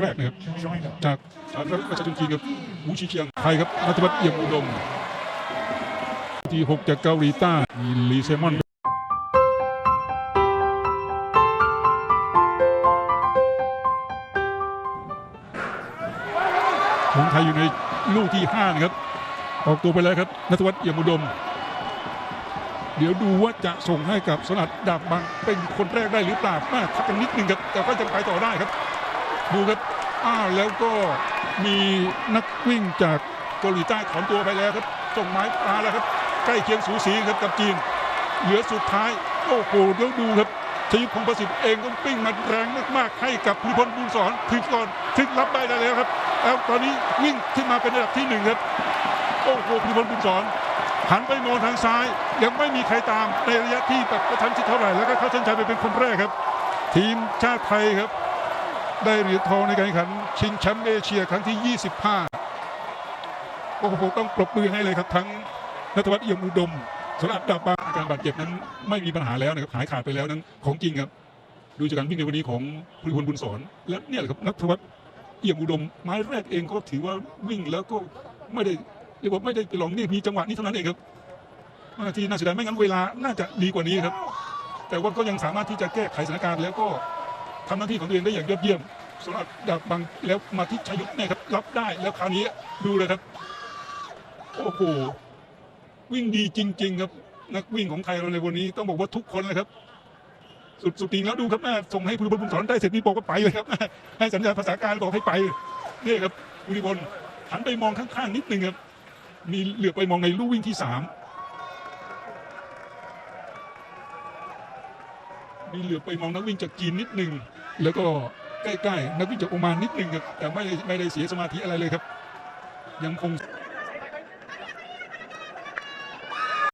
แรกนะครับจากสาธารณรัฐประชาชนจีนครับหูชีเชียงไทยครับนัทวัฒน์เอี่ยมอุดมที่หกจากเกาหลีใต้มีลีเซมอนของไทยอยู่ในลูกที่5นะครับ ออกตัวไปแล้วครับนัทวัฒน์เอี่ยมอุดม เดี๋ยวดูว่าจะส่งให้กับสนัดดาบบังเป็นคนแรกได้หรือเปล่าแม่ทักกันนิดนึงครับแต่ก็จะไปต่อได้ครับ ดูครับอ้าวแล้วก็มีนักวิ่งจากเกาหลีใต้ถอนตัวไปแล้วครับส่งไม้ปลาแล้วครับ ใกล้เคียงสูสีครับกับจีน เหลือสุดท้ายโอ้โหเดี๋ยวดูครับชยุทธพงศ์ประสิทธิ์เองก็ปิ้งมันแรงมากๆให้กับภูมิพลบุญสอนถึงก่อนถึงรับได้แล้วครับแล้วตอนนี้วิ่งขึ้นมาเป็นระดับที่หนึ่งครับโอ้โหภูมิพลบุญสอนหันไปมองทางซ้าย ยังไม่มีใครตามในระยะที่แบบกระชั้นชิดเท่าไหร่แล้วก็เข้าเส้นชัยไปเป็นคนแรกครับ ทีมชาติไทยครับ ได้เหรียญทองในการแข่งขัน ชิงแชมป์เอเชียครั้งที่ 25 โอ้โหต้องปรบมือให้เลยครับ ทั้งนัทวัฒน์เอี่ยมอุดมสำหรับดาบบาอาการบาดเจ็บนั้นไม่มีปัญหาแล้วนะครับหายขาดไปแล้วนั้นของจริงครับ ดูจากการวิ่งในวันนี้ของพลพลบุญสอนและเนี่ยครับนัทวัฒน์เอี่ยมอุดมไม้แรกเองก็ถือว่าวิ่งแล้วก็ไม่ได้เรียกว่าไม่ได้ไปลองนี่มีจังหวะนี้เท่านั้นเองครับนาทีน่าเสียดายไม่งั้นเวลาน่าจะดีกว่านี้ครับ แต่ว่าก็ยังสามารถที่จะแก้ไขสถานการณ์แล้วก็ ทำหน้าที่ของตัวเองได้อย่างยอดเยี่ยมสำหรับดาบบังแล้วมาที่ชยุทธเนี่ยครับรับได้แล้วคราวนี้ดูเลยครับโอ้โหวิ่งดีจริง ๆ ครับ นักวิ่งของไทยเราในวันนี้ต้องบอกว่าทุกคนเลยครับ สุดสุดจริงแล้วดูครับแม่ส่งให้ภูริพลบุญสอนได้เสร็จนี่บอกก็ไปเลยครับให้สัญญาภาษากายบอกให้ไปนี่ครับภูริพลหันไปมองข้างๆนิดนึงครับ มีเหลือไปมองในลู่วิ่งที่สาม มีเหลือไปมองนักวิ่งจากจีนนิดนึง แล้วก็ใกล้ๆ นักวิ่งจากโอมานนิดนึงครับแต่ไม่ได้ไม่ได้เสียสมาธิอะไรเลยครับ ยังคง